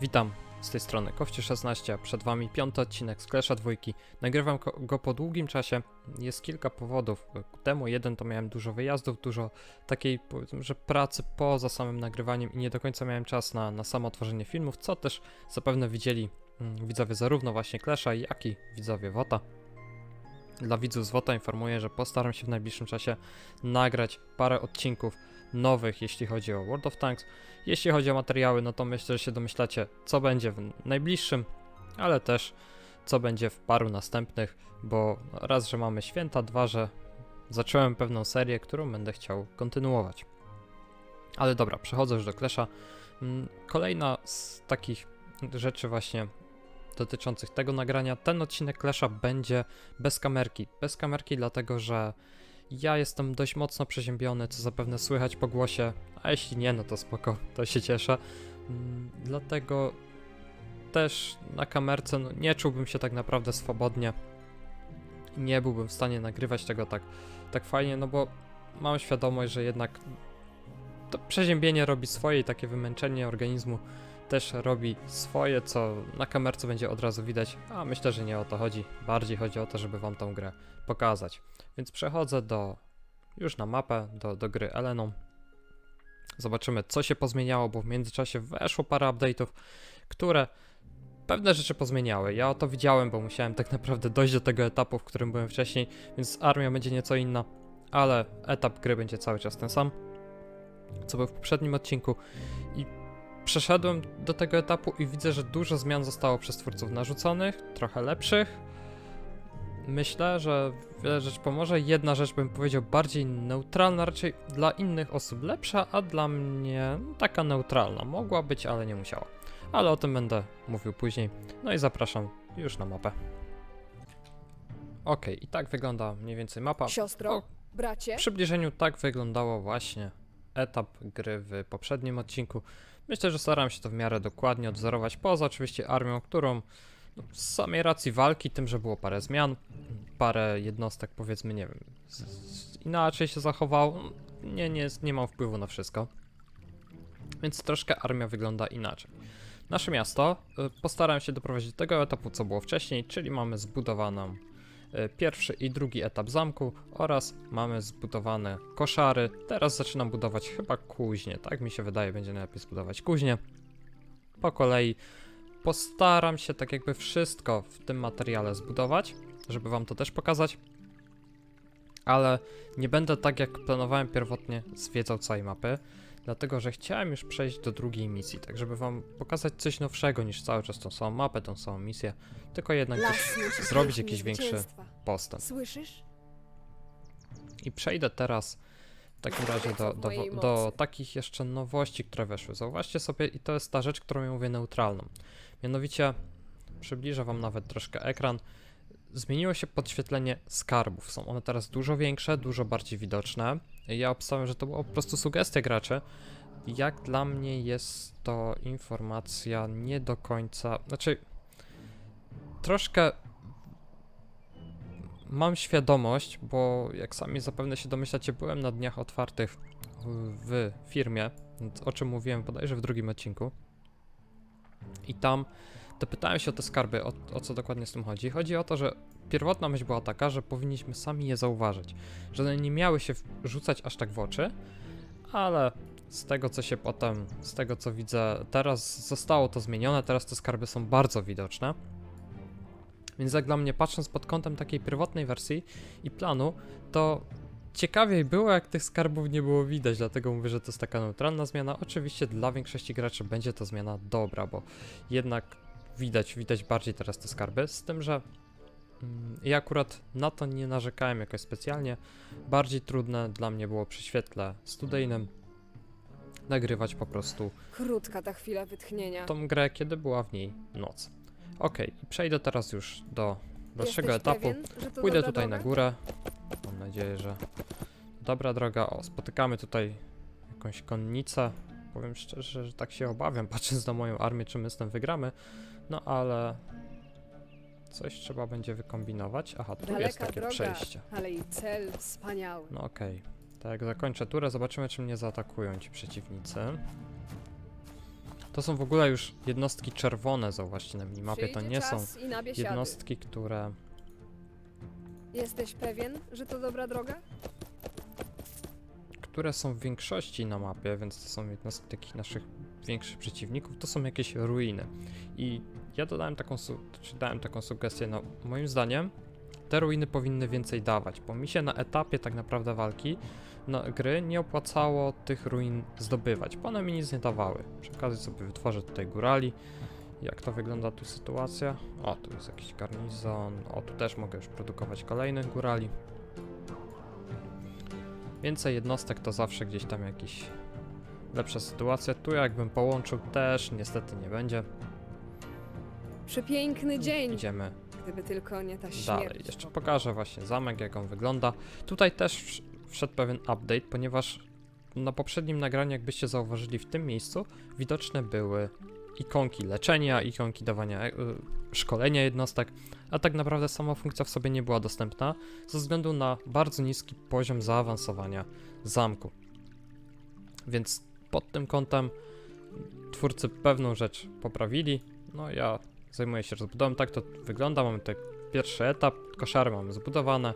Witam, z tej strony Kowci16, a przed Wami piąty odcinek z Clash'a dwójki. Nagrywam go po długim czasie, jest kilka powodów ku temu. Jeden to miałem dużo wyjazdów, dużo takiej że pracy poza samym nagrywaniem i nie do końca miałem czas na, na samo tworzenie filmów, co też zapewne widzieli mm, widzowie zarówno właśnie Clash'a, jak i widzowie WOTA. Dla widzów z WOTA informuję, że postaram się w najbliższym czasie nagrać parę odcinków nowych, jeśli chodzi o World of Tanks. Jeśli chodzi o materiały, no to myślę, że się domyślacie, co będzie w najbliższym, ale też co będzie w paru następnych, bo raz, że mamy święta, dwa, że zacząłem pewną serię, którą będę chciał kontynuować. Ale dobra, przechodzę już do Clash'a. Mm, Kolejna z takich rzeczy właśnie dotyczących tego nagrania, ten odcinek Clash'a będzie bez kamerki. Bez kamerki dlatego, że ja jestem dość mocno przeziębiony, co zapewne słychać po głosie, a jeśli nie, no to spoko, to się cieszę. Mm, Dlatego też na kamerce no, nie czułbym się tak naprawdę swobodnie. Nie byłbym w stanie nagrywać tego tak, tak fajnie, no bo mam świadomość, że jednak to przeziębienie robi swoje i takie wymęczenie organizmu też robi swoje, co na kamerce będzie od razu widać, a myślę, że nie o to chodzi. Bardziej chodzi o to, żeby wam tą grę pokazać. Więc przechodzę do już na mapę, do, do gry Eleną. Zobaczymy, co się pozmieniało, bo w międzyczasie weszło parę update'ów, które pewne rzeczy pozmieniały. Ja to widziałem, bo musiałem tak naprawdę dojść do tego etapu, w którym byłem wcześniej, więc armia będzie nieco inna, ale etap gry będzie cały czas ten sam, co był w poprzednim odcinku. I przeszedłem do tego etapu i widzę, że dużo zmian zostało przez twórców narzuconych, trochę lepszych, Myślę, że wiele rzeczy pomoże. Jedna rzecz bym powiedział bardziej neutralna, raczej dla innych osób lepsza, a dla mnie taka neutralna. Mogła być, ale nie musiała. Ale o tym będę mówił później. No i zapraszam już na mapę. Okej, i tak wygląda mniej więcej mapa. Siostro, O, bracie, w przybliżeniu tak wyglądało właśnie etap gry w poprzednim odcinku. Myślę, że staram się to w miarę dokładnie odwzorować, poza oczywiście armią, którą z samej racji walki, tym, że było parę zmian, parę jednostek powiedzmy, nie wiem, z, z, inaczej się zachowało, nie, nie, nie mam wpływu na wszystko. Więc troszkę armia wygląda inaczej. Nasze miasto y, postaram się doprowadzić do tego etapu, co było wcześniej, czyli mamy zbudowaną y, pierwszy i drugi etap zamku oraz mamy zbudowane koszary. Teraz zaczynam budować chyba kuźnie, tak mi się wydaje, będzie najlepiej zbudować kuźnie. Po kolei postaram się tak jakby wszystko w tym materiale zbudować, żeby wam to też pokazać. Ale nie będę tak jak planowałem pierwotnie zwiedzał całej mapy, dlatego że chciałem już przejść do drugiej misji, tak żeby wam pokazać coś nowszego niż cały czas tą samą mapę, tą samą misję, tylko jednak gdzieś zrobić jakiś większy postęp. Słyszysz? I przejdę teraz w takim razie do, do, do mocy. takich jeszcze nowości, które weszły. Zauważcie sobie, i to jest ta rzecz, którą ja mówię neutralną. Mianowicie, przybliżę Wam nawet troszkę ekran. Zmieniło się podświetlenie skarbów. Są one teraz dużo większe, dużo bardziej widoczne. Ja obstawiam, że to była po prostu sugestia graczy. Jak dla mnie jest to informacja nie do końca. Znaczy, troszkę mam świadomość, bo jak sami zapewne się domyślacie, byłem na dniach otwartych w, firmie, o czym mówiłem bodajże w drugim odcinku. I tam dopytałem się o te skarby, o, o co dokładnie z tym chodzi. Chodzi o to, że pierwotna myśl była taka, że powinniśmy sami je zauważyć, że one nie miały się rzucać aż tak w oczy, ale z tego co się potem, z tego co widzę, teraz zostało to zmienione, teraz te skarby są bardzo widoczne. Więc jak dla mnie, patrząc pod kątem takiej pierwotnej wersji i planu, to ciekawiej było, jak tych skarbów nie było widać, dlatego mówię, że to jest taka neutralna zmiana. Oczywiście dla większości graczy będzie to zmiana dobra, bo jednak widać, widać bardziej teraz te skarby, z tym, że mm, ja akurat na to nie narzekałem jakoś specjalnie. Bardziej trudne dla mnie było przy świetle studyjnym nagrywać po prostu Krótka ta chwila wytchnienia. tą grę, kiedy była w niej noc. Okej, i przejdę teraz już do dalszego Jesteś etapu. pewien, Pójdę tutaj na górę. Mam nadzieję, że dobra droga. O, spotykamy tutaj jakąś konnicę. Powiem szczerze, że tak się obawiam, patrząc na moją armię, czy my z tym wygramy. No ale coś trzeba będzie wykombinować. Aha, tu jest Daleka takie droga, przejście. ale i cel wspaniały. No okej. Tak, jak zakończę turę, zobaczymy, czy mnie zaatakują ci przeciwnicy. To są w ogóle już jednostki czerwone, zauważcie na minimapie, to Przyjdzie nie są czas i na biesiady. jednostki, które Jesteś pewien, że to dobra droga? które są w większości na mapie, więc to są jednostki takich naszych większych przeciwników, to są jakieś ruiny. I ja dodałem taką, czy dałem taką sugestię, no moim zdaniem te ruiny powinny więcej dawać, bo mi się na etapie tak naprawdę walki no, gry nie opłacało tych ruin zdobywać, bo one mi nic nie dawały. Przy okazji sobie wytworzę tutaj górali. Jak to wygląda tu sytuacja? O, tu jest jakiś garnizon. O, tu też mogę już produkować kolejnych górali. Więcej jednostek to zawsze gdzieś tam jakiś lepsza sytuacja. Tu jakbym połączył też niestety nie będzie. Przepiękny dzień, Idziemy gdyby tylko nie ta śmierć. dalej. Jeszcze pokażę właśnie zamek, jak on wygląda. Tutaj też wsz- wszedł pewien update, ponieważ na poprzednim nagraniu, jakbyście zauważyli w tym miejscu, widoczne były ikonki leczenia, ikonki dawania e, szkolenia jednostek, a tak naprawdę sama funkcja w sobie nie była dostępna ze względu na bardzo niski poziom zaawansowania zamku. Więc pod tym kątem twórcy pewną rzecz poprawili. No ja zajmuję się rozbudową. Tak to wygląda. Mamy tutaj pierwszy etap, koszary mamy zbudowane.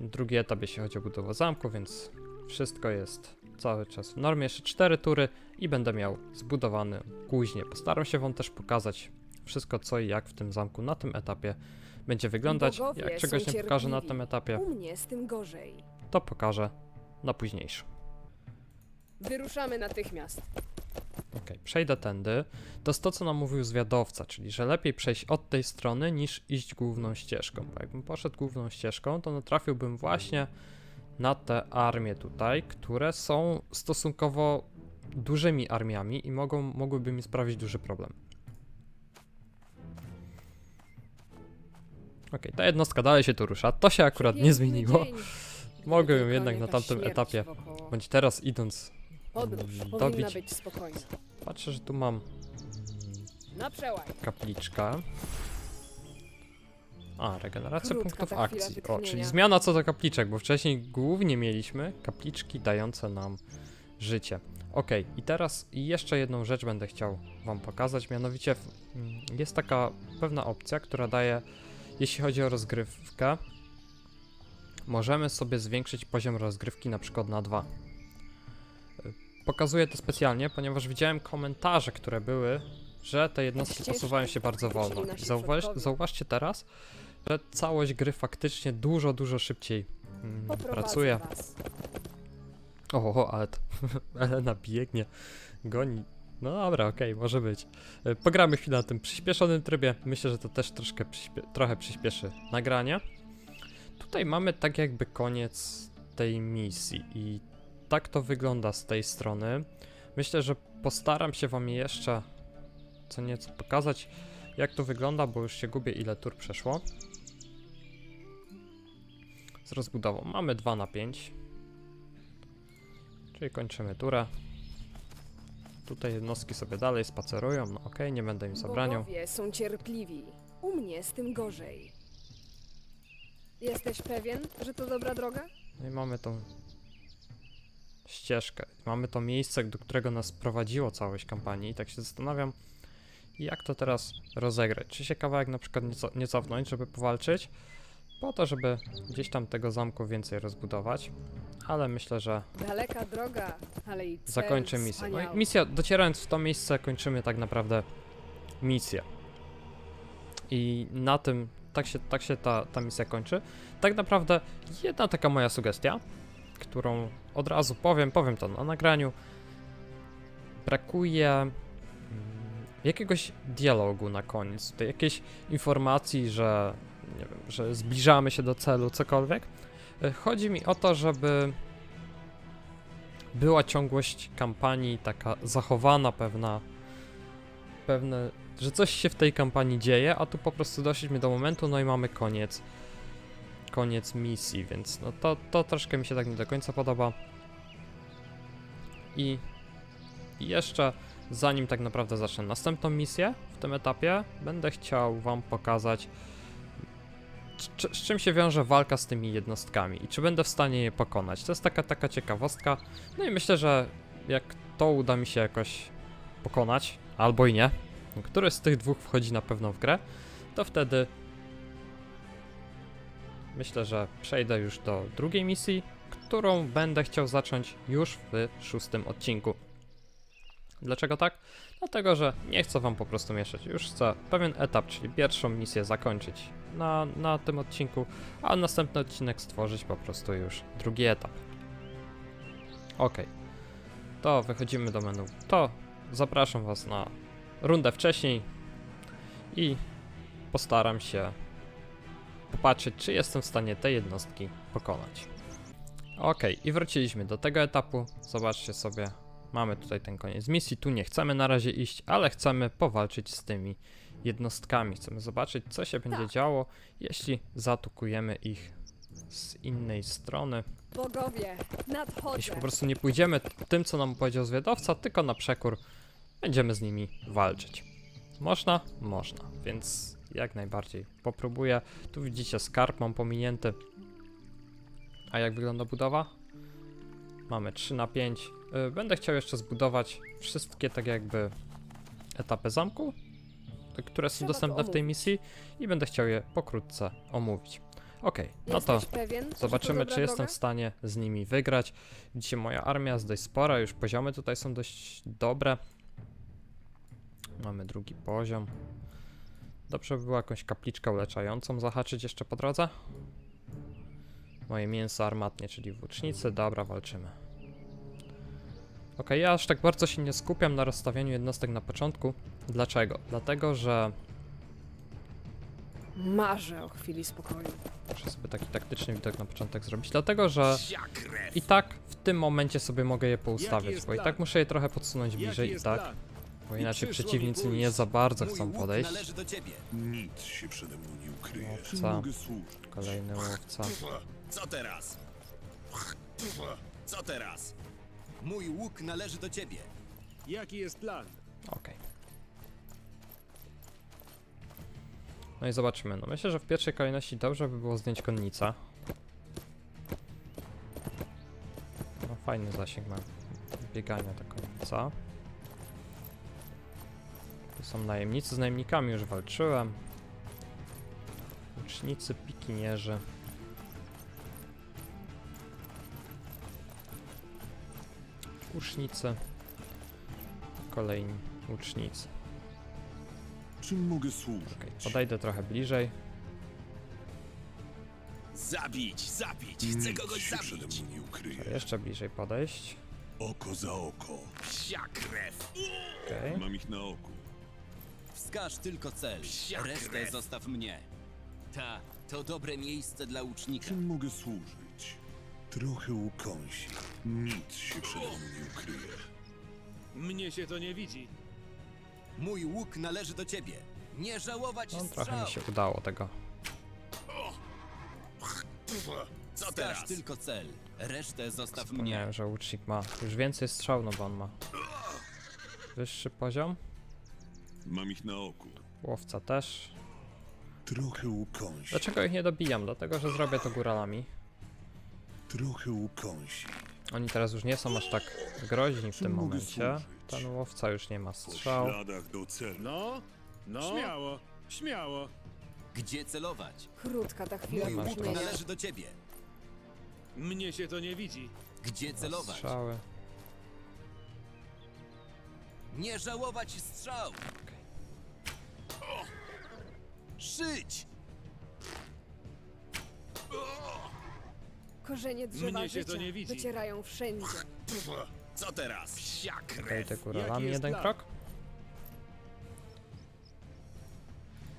Drugi etap, jeśli chodzi o budowę zamku, więc wszystko jest cały czas w normie. Jeszcze cztery tury i będę miał zbudowany później. Postaram się Wam też pokazać wszystko, co i jak w tym zamku na tym etapie będzie wyglądać. Bogowie Jak czegoś nie pokażę na tym etapie, U mnie z tym gorzej. to pokażę na późniejszym. Wyruszamy natychmiast. Okej, przejdę tędy. To jest to, co nam mówił zwiadowca, czyli że lepiej przejść od tej strony niż iść główną ścieżką. Bo jakbym poszedł główną ścieżką, to natrafiłbym właśnie na te armie tutaj, które są stosunkowo dużymi armiami i mogą, mogłyby mi sprawić duży problem. Okej, ta jednostka dalej się tu rusza. To się akurat nie zmieniło. Mogę ją jednak na ta tamtym etapie, bądź teraz idąc, dobić. Patrzę, że tu mam kapliczka. A, regeneracja Krótka punktów ta chwila akcji. O, czyli zmiana co do kapliczek, bo wcześniej głównie mieliśmy kapliczki dające nam życie. Ok, i teraz jeszcze jedną rzecz będę chciał Wam pokazać, mianowicie w- mm, jest taka pewna opcja, która daje, jeśli chodzi o rozgrywkę, możemy sobie zwiększyć poziom rozgrywki na przykład na 2. Pokazuję to specjalnie, ponieważ widziałem komentarze, które były, że te jednostki Ścieżki posuwają się bardzo wolno. nasi Zauważ, przodkowie. zauważcie teraz, że całość gry faktycznie dużo, dużo szybciej mm, Poprowadzę pracuje. was. Oho, ale to Elena biegnie, goni. No dobra, okej, może być. E, Pogramy chwilę na tym przyspieszonym trybie. Myślę, że to też troszkę przyspie- trochę przyspieszy nagranie. Tutaj mamy tak jakby koniec tej misji i tak to wygląda z tej strony. Myślę, że postaram się wam jeszcze co nieco pokazać, jak to wygląda, bo już się gubię, ile tur przeszło. Z rozbudową mamy 2 na 5. Czyli kończymy turę. Tutaj jednostki sobie dalej spacerują, no okej, nie będę im zabraniał. Bogowie są cierpliwi. U mnie z tym gorzej. Jesteś pewien, że to dobra droga? No i mamy tą ścieżkę. Mamy to miejsce, do którego nas prowadziło całość kampanii i tak się zastanawiam, jak to teraz rozegrać. Czy się kawałek na przykład nie, co, nie cofnąć, żeby powalczyć, po to, żeby gdzieś tam tego zamku więcej rozbudować, ale myślę, że Daleka droga, ale i cel zakończę misję. No wspaniały. i misja, docierając w to miejsce, kończymy tak naprawdę misję. I na tym, tak się, tak się ta, ta misja kończy. Tak naprawdę jedna taka moja sugestia, którą od razu powiem, powiem to na nagraniu. Brakuje jakiegoś dialogu na koniec, tutaj jakiejś informacji, że nie wiem, że zbliżamy się do celu, cokolwiek. E, Chodzi mi o to, żeby była ciągłość kampanii, taka zachowana pewna, pewne, że coś się w tej kampanii dzieje, a tu po prostu doszliśmy do momentu, no i mamy koniec, koniec misji, więc no to, to troszkę mi się tak nie do końca podoba. I i jeszcze, zanim tak naprawdę zacznę następną misję w tym etapie, będę chciał wam pokazać, z czym się wiąże walka z tymi jednostkami i czy będę w stanie je pokonać. To jest taka, taka ciekawostka. No i myślę, że jak to uda mi się jakoś pokonać, albo i nie, który z tych dwóch wchodzi na pewno w grę, to wtedy myślę, że przejdę już do drugiej misji, którą będę chciał zacząć już w szóstym odcinku. Dlaczego tak? Dlatego, że nie chcę wam po prostu mieszać. Już chcę pewien etap, czyli pierwszą misję zakończyć na, na tym odcinku, a następny odcinek stworzyć po prostu już drugi etap. Ok. To wychodzimy do menu. To zapraszam was na rundę wcześniej i postaram się popatrzeć, czy jestem w stanie te jednostki pokonać. Ok, i wróciliśmy do tego etapu. Zobaczcie sobie, mamy tutaj ten koniec misji. Tu nie chcemy na razie iść, ale chcemy powalczyć z tymi jednostkami. Chcemy zobaczyć, co się będzie Tak. działo, jeśli zaatakujemy ich z innej strony. Bogowie, nadchodzę. Jeśli po prostu nie pójdziemy tym, co nam powiedział zwiadowca, tylko na przekór będziemy z nimi walczyć. Można? Można, więc jak najbardziej popróbuję. Tu widzicie skarb mam pominięty. A jak wygląda budowa? Mamy 3 na 5. Y, Będę chciał jeszcze zbudować wszystkie tak jakby etapy zamku, y, które są dostępne w tej misji i będę chciał je pokrótce omówić. Okej, no to Zobaczymy, czy jestem w stanie z nimi wygrać. Widzicie, moja armia jest dość spora, już poziomy tutaj są dość dobre. Mamy drugi poziom. Dobrze by było jakąś kapliczkę uleczającą zahaczyć jeszcze po drodze. Moje mięso armatnie, czyli włócznicy. Dobra, walczymy. Ok, ja aż tak bardzo się nie skupiam na rozstawianiu jednostek na początku. Dlaczego? Dlatego, że Marzę o chwili spokoju. muszę sobie taki taktyczny widok na początek zrobić. Dlatego, że I tak w tym momencie sobie mogę je poustawiać, bo i plan? tak muszę je trochę podsunąć bliżej i tak, bo inaczej przeciwnicy nie za bardzo chcą podejść. należy do ciebie. Nic się przede mną nie ukryje. Łowca. Kolejny łowca. Co teraz? Co teraz? Mój łuk należy do ciebie. Jaki jest plan? Okej. No i zobaczymy. No myślę, że w pierwszej kolejności dobrze by było zdjąć konnica. No fajny zasięg ma biegania ta konnica. Tu są najemnicy, z najemnikami już walczyłem. Łucznicy, pikinierzy. Łucznicy. Kolejni łucznicy. Czym mogę służyć? Okej, podejdę trochę bliżej. Zabić, zabić, chcę Nic kogoś się przede zabić. mną nie ukryje. Jeszcze bliżej podejść. Oko za oko. Psia krew. Okej. Mam ich na oku. Wskaż tylko cel. Psia Resztę krew. zostaw mnie. Ta, to dobre miejsce dla łucznika. Czym mogę służyć? Trochę ukąsi. Nic się przede mną nie ukryje. Mnie się to nie widzi. Mój łuk należy do ciebie. Nie żałować No, strzał. trochę mi się udało tego. Co Wskaż teraz? tylko cel. Resztę zostaw mnie. Wspomniałem, że łucznik ma już więcej strzał, no bo on ma wyższy poziom. Mam ich na oku. Łowca też. Trochę ukąsi. Dlaczego ich nie dobijam? Dlatego, że zrobię to góralami. Trochę ukąsi. Oni teraz już nie są aż tak groźni w Czym tym mogę momencie. służyć? Ten łowca już nie ma strzał. śladach do celu. No, no. Śmiało, śmiało. Gdzie celować? Krótka ta chwila Mój łuk należy do ciebie. Mnie się to nie widzi. Gdzie celować? strzały. Nie żałować strzał. Szyć! Korzenie drzewa Mnie się życia to nie widzi. docierają wszędzie. Co teraz? Psia krew. Wejdę góralami jest jeden plan? krok.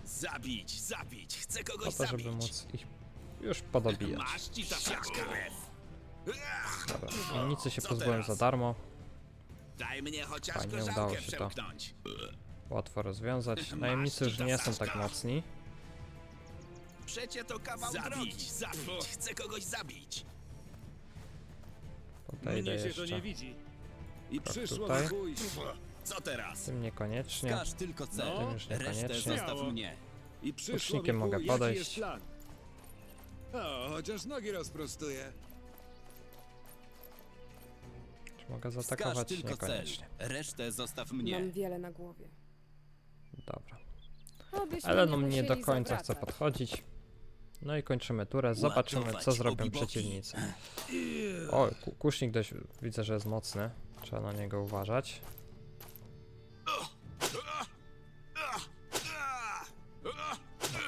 Zabić, zabić, chcę Po kogoś to, żeby zabić. móc ich już podobijać. Masz ci ta psia krew. Dobra, Niemnicy się Co pozbyłem teraz? za darmo. Daj mnie chociaż Fajnie, udało się to. przemknąć. Łatwo rozwiązać. Najemnicy już nie są tak mocni. Przecie to kawał Zabić, drogi. Zabić, chcę kogoś zabić. Podejdę Mnie się to nie jeszcze. widzi. I Tak, przyszło tutaj. pójść. Co teraz? Tym niekoniecznie. Wskaż tylko cel. No, już Resztę niekoniecznie. zostaw mnie. I przyszło Łucznikiem mi mogę pójść. podejść. Jaki jest plan? O, chociaż nogi rozprostuję. mogę Wskaż zaatakować? tylko Niekoniecznie. cel. Resztę zostaw mnie. Mam wiele na głowie. Dobra. Obyśmy Elenom nie nie do końca chce zawracać. podchodzić. No i kończymy turę. Zobaczymy, co zrobią przeciwnicy. O, ku- kusznik dość widzę, że jest mocny. Trzeba na niego uważać.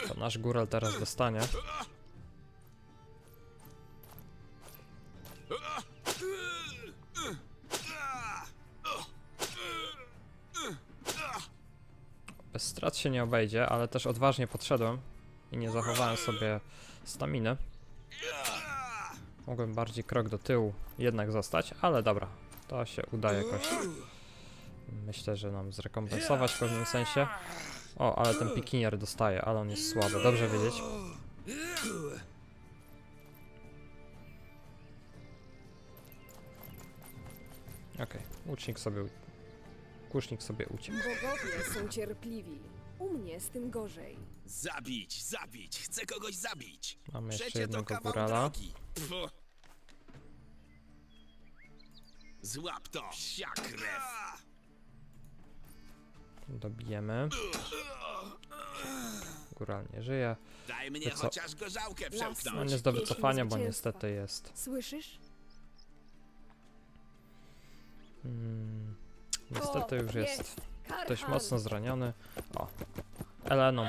To nasz góral teraz dostanie. Bez strat się nie obejdzie, ale też odważnie podszedłem i nie zachowałem sobie staminy. Mogłem bardziej krok do tyłu jednak zostać, ale dobra, to się uda jakoś. Myślę, że nam zrekompensować w pewnym sensie. O, ale ten pikinier dostaje, ale on jest słaby, dobrze wiedzieć. Okej, łucznik sobie... Kusznik sobie uciekł. Bogowie są cierpliwi. U mnie z tym gorzej. Zabić, zabić, chcę kogoś zabić. Mamy jeszcze Przecie to jednego kawał górala. drogi. Pfu. Złap to, psia krew. Dobijemy. Góral nie żyje. Daj mnie To co? chociaż gorzałkę On przemknąć. jest do wycofania, bo niestety jest. Słyszysz? Mm, niestety już jest dość mocno zraniony. O, Eleną.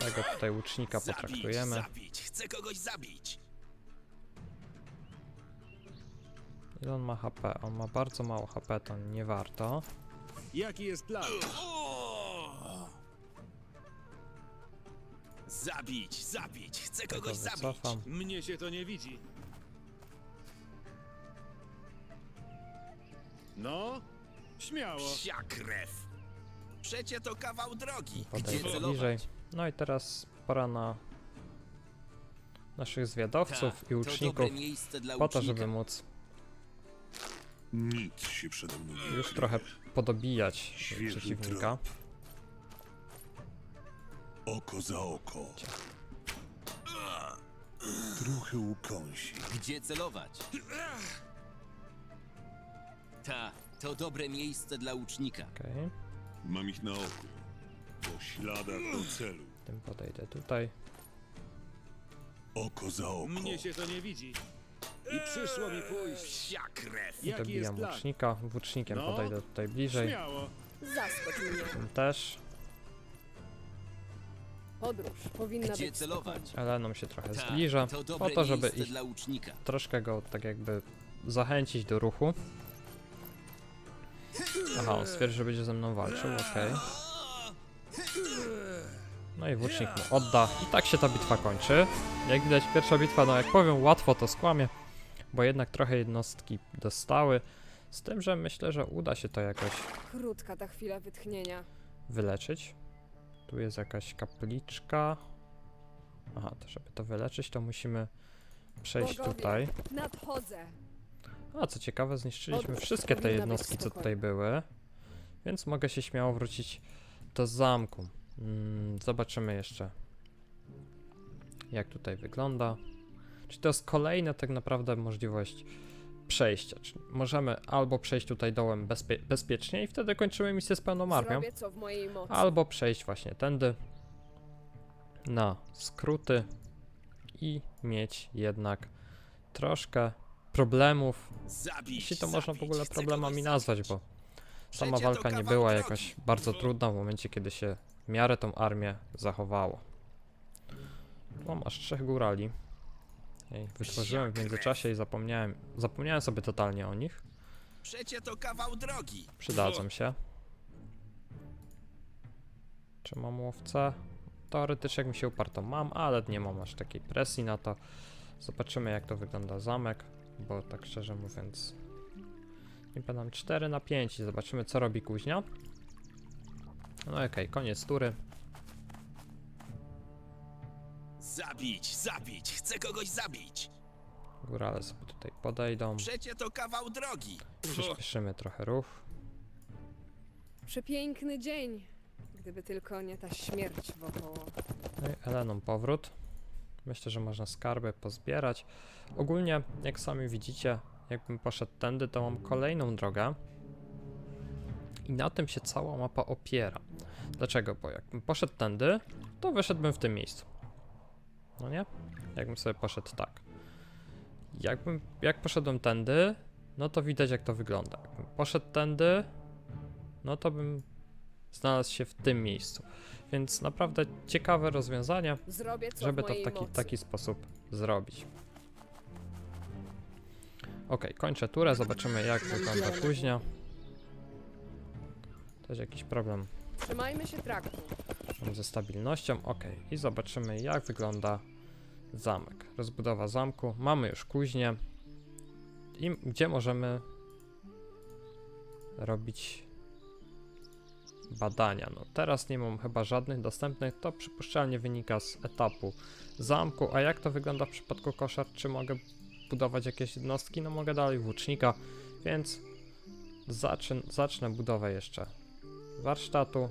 Tego tutaj łucznika Zabić, potraktujemy. zabić, chcę kogoś zabić. Ile on ma HP? On ma bardzo mało HP, to nie warto. Jaki jest plan? Zabić, zabić, chcę Tego kogoś zabić. wycofam. Mnie się to nie widzi. No, śmiało. Psia krew. Przecie to kawał drogi. Podejdę celować? bliżej. No i teraz pora na naszych zwiadowców Ta, i to łuczników dobre miejsce dla po to, żeby móc Nic się przede mną nie już trochę podobijać Świeży przeciwnika. Oko za oko. Trochę ukąsi. Gdzie celować? Ta, to dobre miejsce dla łucznika. Okej, Mam ich na oku. Po śladach do celu. tym podejdę tutaj. Oko za oko. Mnie się to nie widzi. I przyszło mi pójść. Psia krew. Jaki jest Dobijam plan? łucznika. Łucznikiem No, podejdę tutaj bliżej. Śmiało. Zaskocz mnie. Tym też. Podróż powinna Gdzie być celować? Eleną się trochę Ta, zbliża. to Po to, żeby miejsce ich dla łucznika. troszkę go tak jakby zachęcić do ruchu. Aha, on stwierdzi, że będzie ze mną walczył, okej. No i włócznik mu odda. I tak się ta bitwa kończy. Jak widać, pierwsza bitwa, no jak powiem, łatwo to skłamie, bo jednak trochę jednostki dostały. Z tym, że myślę, że uda się to jakoś Krótka ta chwila wytchnienia. wyleczyć. Tu jest jakaś kapliczka. Aha, to żeby to wyleczyć, to musimy przejść Bogowie. tutaj. Nadchodzę. A co ciekawe, zniszczyliśmy wszystkie te jednostki, co tutaj były. Więc mogę się śmiało wrócić do zamku. Mm, zobaczymy jeszcze, jak tutaj wygląda. Czy to jest kolejna tak naprawdę możliwość przejścia? Czy możemy albo przejść tutaj dołem bezpie bezpiecznie i wtedy kończymy misję z pełną armią, albo przejść właśnie tędy na skróty i mieć jednak troszkę problemów jeśli to można w ogóle problemami nazwać, bo sama walka nie była jakoś bardzo trudna w momencie, kiedy się w miarę tą armię zachowało. Mam aż trzech górali. Ej, wytworzyłem w międzyczasie i zapomniałem, zapomniałem sobie totalnie o nich. Przecie to kawał drogi. Przydadzą się. Czy mam łowcę? Teoretycznie jak mi się uparto mam, ale nie mam aż takiej presji na to. Zobaczymy jak to wygląda zamek, bo tak szczerze mówiąc niby nam 4 na 5 i zobaczymy co robi kuźnia. No okej, koniec tury. Zabić, zabić, chcę kogoś zabić. Górale sobie tutaj podejdą. Przecie to kawał drogi. Przyspieszymy trochę ruch. Przepiękny dzień. Gdyby tylko nie ta śmierć wokoło. No i Eleną powrót. Myślę, że można skarby pozbierać. Ogólnie, jak sami widzicie, jakbym poszedł tędy, to mam kolejną drogę. I na tym się cała mapa opiera. Dlaczego? Bo jakbym poszedł tędy, to wyszedłbym w tym miejscu. No nie? Jakbym sobie poszedł tak. Jakbym, jak poszedłem tędy, no to widać jak to wygląda. Jakbym poszedł tędy, no to bym znalazł się w tym miejscu. Więc naprawdę ciekawe co żeby to w taki, mocy. taki sposób zrobić. Ok, kończę turę, zobaczymy jak wygląda później. Też jakiś problem Trzymajmy się traktu. ze stabilnością. Ok, i zobaczymy jak wygląda zamek. Rozbudowa zamku. Mamy już kuźnię. I gdzie możemy robić badania. No teraz nie mam chyba żadnych dostępnych. To przypuszczalnie wynika z etapu zamku. A jak to wygląda w przypadku koszar? Czy mogę budować jakieś jednostki? No mogę dalej włócznika, więc zaczyn, zacznę budowę jeszcze warsztatu.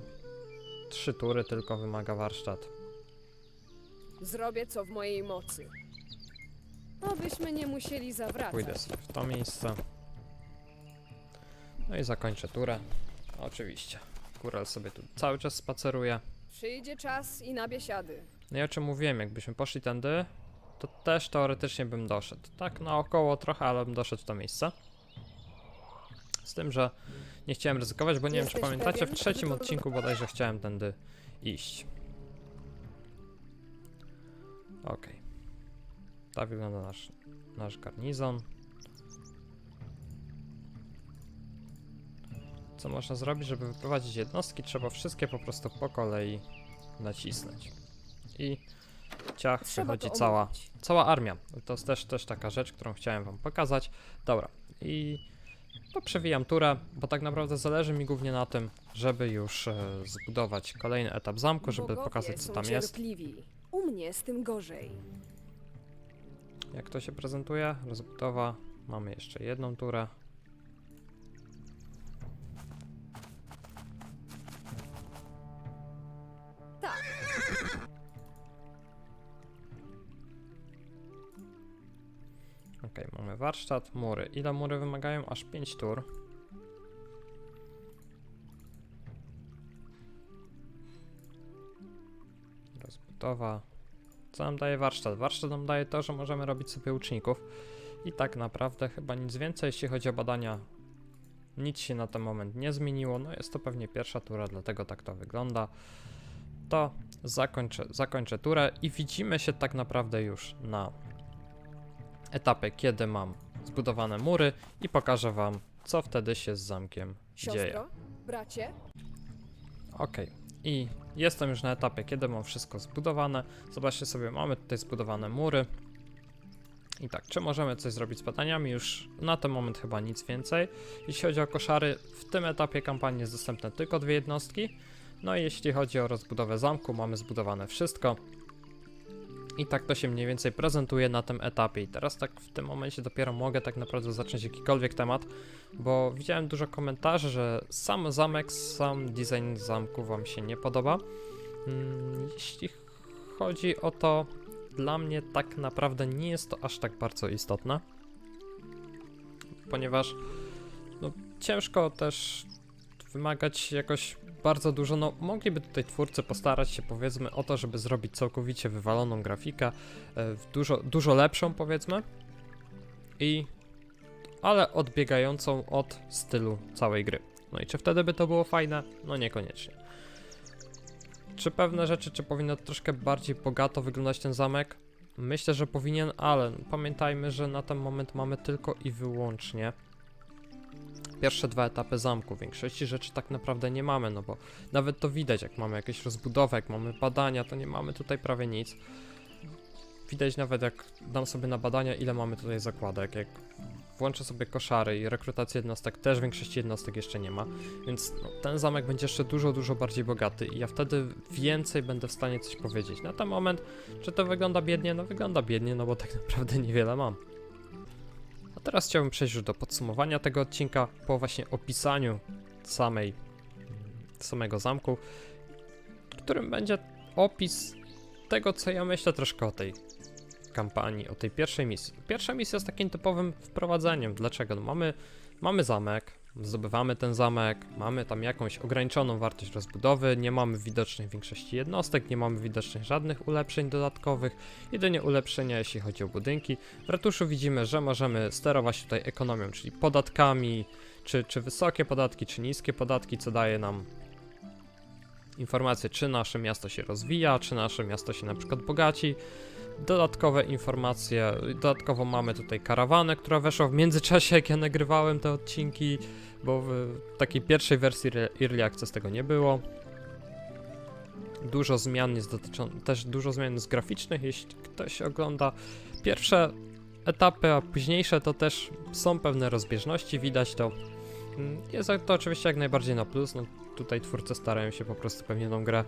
Trzy tury tylko wymaga warsztat. Zrobię co w mojej mocy. Obyśmy nie musieli zawracać. Pójdę sobie w to miejsce. No i zakończę turę. Oczywiście. Kural sobie tu cały czas spaceruje. Przyjdzie czas i na biesiady. No i o czym mówiłem, jakbyśmy poszli tędy, to też teoretycznie bym doszedł. Tak naokoło trochę, ale bym doszedł w to miejsce. Z tym, że nie chciałem ryzykować, bo nie wiem czy Jesteś pamiętacie, w pewien, trzecim że to- odcinku bodajże chciałem tędy iść. Okej. Tak wygląda nasz, nasz garnizon. Co można zrobić, żeby wyprowadzić jednostki? Trzeba wszystkie po prostu po kolei nacisnąć. I ciach, to cała, cała armia. To jest też, też taka rzecz, którą chciałem wam pokazać. Dobra, i to przewijam turę, bo tak naprawdę zależy mi głównie na tym, żeby już e, zbudować kolejny etap zamku, żeby Bogowie pokazać co są tam jest. cierpliwi. U mnie z tym gorzej. Jak to się prezentuje? Rozbudowa. Mamy jeszcze jedną turę. Warsztat, mury. Ile mury wymagają? Aż 5 tur. Rozbudowa. Co nam daje warsztat? Warsztat nam daje to, że możemy robić sobie uczniów. I tak naprawdę chyba nic więcej, jeśli chodzi o badania. Nic się na ten moment nie zmieniło. No jest to pewnie pierwsza tura, dlatego tak to wygląda. To zakończę, zakończę turę i widzimy się tak naprawdę już na etapie, kiedy mam zbudowane mury i pokażę wam, co wtedy się z zamkiem dzieje. Siostro, bracie, Ok. I jestem już na etapie, kiedy mam wszystko zbudowane. Zobaczcie sobie, mamy tutaj zbudowane mury. I tak, czy możemy coś zrobić z badaniami? Już na ten moment chyba nic więcej. Jeśli chodzi o koszary, w tym etapie kampanii jest dostępne tylko dwie jednostki. No i jeśli chodzi o rozbudowę zamku, mamy zbudowane wszystko. I tak to się mniej więcej prezentuje na tym etapie. I teraz tak w tym momencie dopiero mogę tak naprawdę zacząć jakikolwiek temat, bo widziałem dużo komentarzy, że sam zamek, sam design zamku Wam się nie podoba. Mm, Jeśli chodzi o to, dla mnie tak naprawdę nie jest to aż tak bardzo istotne, ponieważ no, ciężko też wymagać jakoś bardzo dużo. No, mogliby tutaj twórcy postarać się, powiedzmy, o to, żeby zrobić całkowicie wywaloną grafikę, e, dużo, dużo lepszą, powiedzmy, i ale odbiegającą od stylu całej gry. No i czy wtedy by to było fajne? No niekoniecznie. Czy pewne rzeczy, czy powinno troszkę bardziej bogato wyglądać ten zamek? Myślę, że powinien, ale pamiętajmy, że na ten moment mamy tylko i wyłącznie pierwsze dwa etapy zamku. Większości rzeczy tak naprawdę nie mamy, no bo nawet to widać, jak mamy jakieś rozbudowę, jak mamy badania, to nie mamy tutaj prawie nic. Widać nawet jak dam sobie na badania, ile mamy tutaj zakładek, jak włączę sobie koszary i rekrutację jednostek, też większości jednostek jeszcze nie ma, więc no, ten zamek będzie jeszcze dużo, dużo bardziej bogaty i ja wtedy więcej będę w stanie coś powiedzieć. Na ten moment, czy to wygląda biednie? No wygląda biednie, no bo tak naprawdę niewiele mam. Teraz chciałbym przejść już do podsumowania tego odcinka, po właśnie opisaniu samej, samego zamku, którym będzie opis tego, co ja myślę troszkę o tej kampanii, o tej pierwszej misji. Pierwsza misja jest takim typowym wprowadzeniem. Dlaczego? No mamy, mamy zamek, zdobywamy ten zamek, mamy tam jakąś ograniczoną wartość rozbudowy, nie mamy widocznej większości jednostek, nie mamy widocznych żadnych ulepszeń dodatkowych, jedynie ulepszenia jeśli chodzi o budynki. W ratuszu widzimy, że możemy sterować tutaj ekonomią, czyli podatkami, czy, czy wysokie podatki, czy niskie podatki, co daje nam informacje, czy nasze miasto się rozwija, czy nasze miasto się na przykład bogaci. Dodatkowe informacje, dodatkowo mamy tutaj karawanę, która weszła w międzyczasie, jak ja nagrywałem te odcinki, bo w takiej pierwszej wersji Early Access tego nie było. Dużo zmian jest dotyczą, też dużo zmian jest graficznych, jeśli ktoś ogląda pierwsze etapy, a późniejsze to też są pewne rozbieżności, widać to. Mm, Jest to oczywiście jak najbardziej na plus, no tutaj twórcy starają się po prostu pewnie tą grę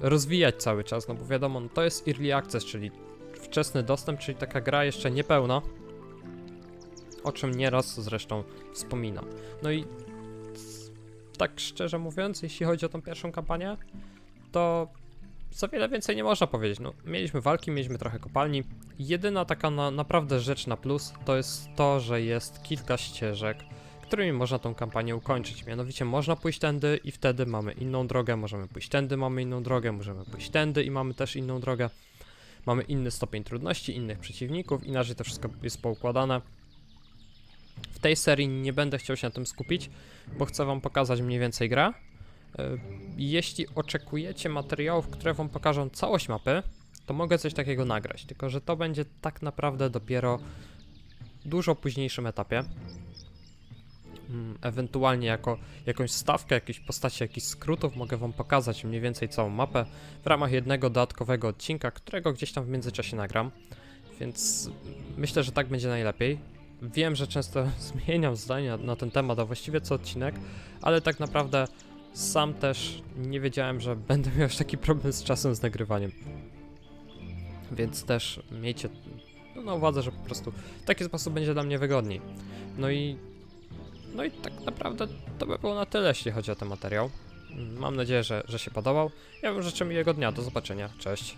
rozwijać cały czas, no bo wiadomo, no to jest Early Access, czyli wczesny dostęp, czyli taka gra jeszcze niepełna, o czym nieraz zresztą wspominam. No i tak szczerze mówiąc, jeśli chodzi o tą pierwszą kampanię, to za wiele więcej nie można powiedzieć. No, mieliśmy walki, mieliśmy trochę kopalni. Jedyna taka na, naprawdę rzecz na plus to jest to, że jest kilka ścieżek, którymi można tą kampanię ukończyć. Mianowicie można pójść tędy i wtedy mamy inną drogę, możemy pójść tędy, mamy inną drogę, możemy pójść tędy i mamy też inną drogę. Mamy inny stopień trudności, innych przeciwników, inaczej to wszystko jest poukładane. W tej serii nie będę chciał się na tym skupić, bo chcę wam pokazać mniej więcej grę. Yy, Jeśli oczekujecie materiałów, które wam pokażą całość mapy, to mogę coś takiego nagrać, tylko że to będzie tak naprawdę dopiero dużo późniejszym etapie. Mm, Ewentualnie jako jakąś stawkę, jakieś postacie, jakichś skrótów mogę wam pokazać mniej więcej całą mapę w ramach jednego dodatkowego odcinka, którego gdzieś tam w międzyczasie nagram. Więc myślę, że tak będzie najlepiej. Wiem, że często zmieniam zdania na ten temat, a właściwie co odcinek, ale tak naprawdę sam też nie wiedziałem, że będę miał aż taki problem z czasem z nagrywaniem. Więc też miejcie no, na uwadze, że po prostu w taki sposób będzie dla mnie wygodniej. No i no i tak naprawdę to by było na tyle, jeśli chodzi o ten materiał. Mm, Mam nadzieję, że, że się podobał. Ja wam życzę miłego dnia, do zobaczenia, cześć.